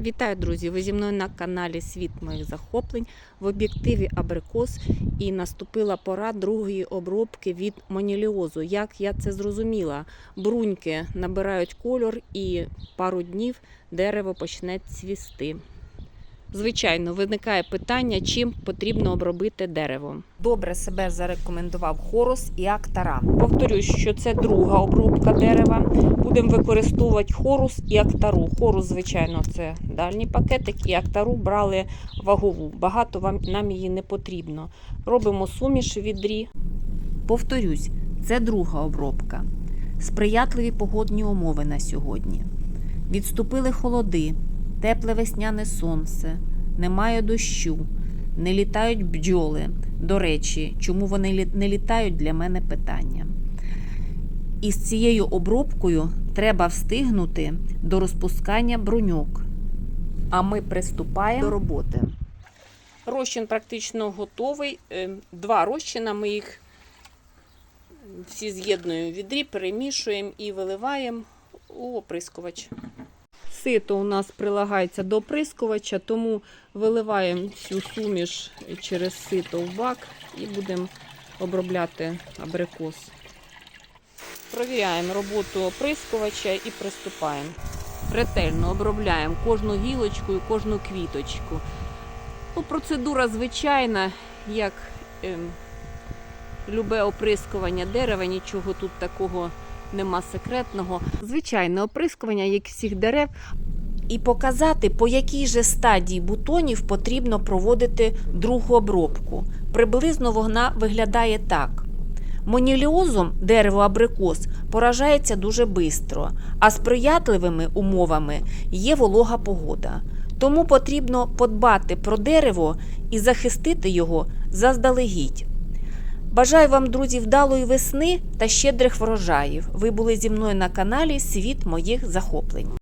Вітаю, друзі! Ви зі мною на каналі Світ моїх захоплень в об'єктиві Абрикос і наступила пора другої обробки від моніліозу. Як я це зрозуміла? Бруньки набирають кольор і пару днів дерево почне цвісти. Звичайно, виникає питання, чим потрібно обробити дерево. Добре себе зарекомендував хорус і актара. Повторюсь, що це друга обробка дерева. Будемо використовувати хорус і актару. Хорус, звичайно, це дальній пакетик, і актару брали вагову. Багато вам нам її не потрібно. Робимо суміш в відрі. Повторюсь, це друга обробка. Сприятливі погодні умови на сьогодні. Відступили холоди, тепле весняне сонце, немає дощу, не літають бджоли. До речі, чому вони не літають для мене питання. І з цією обробкою треба встигнути до розпускання бруньок. А ми приступаємо до роботи. Розчин практично готовий. Е, Два розчина ми їх всі з'єднуємо в відрі, перемішуємо і виливаємо у оприскувач. Сито у нас прилагається до оприскувача, тому виливаємо цю суміш через сито в бак і будемо обробляти абрикос. Провіряємо роботу оприскувача і приступаємо. Ретельно обробляємо кожну гілочку і кожну квіточку. Ну, процедура звичайна, як ем, любе оприскування дерева, нічого тут такого нема секретного. Звичайне оприскування, як всіх дерев. І показати, по якій же стадії бутонів потрібно проводити другу обробку. Приблизно вона виглядає так. Моніліозом дерево абрикос поражається дуже швидко, а сприятливими умовами є волога погода. Тому потрібно подбати про дерево і захистити його заздалегідь. Бажаю вам, друзі, вдалої весни та щедрих врожаїв. Ви були зі мною на каналі Світ моїх захоплень.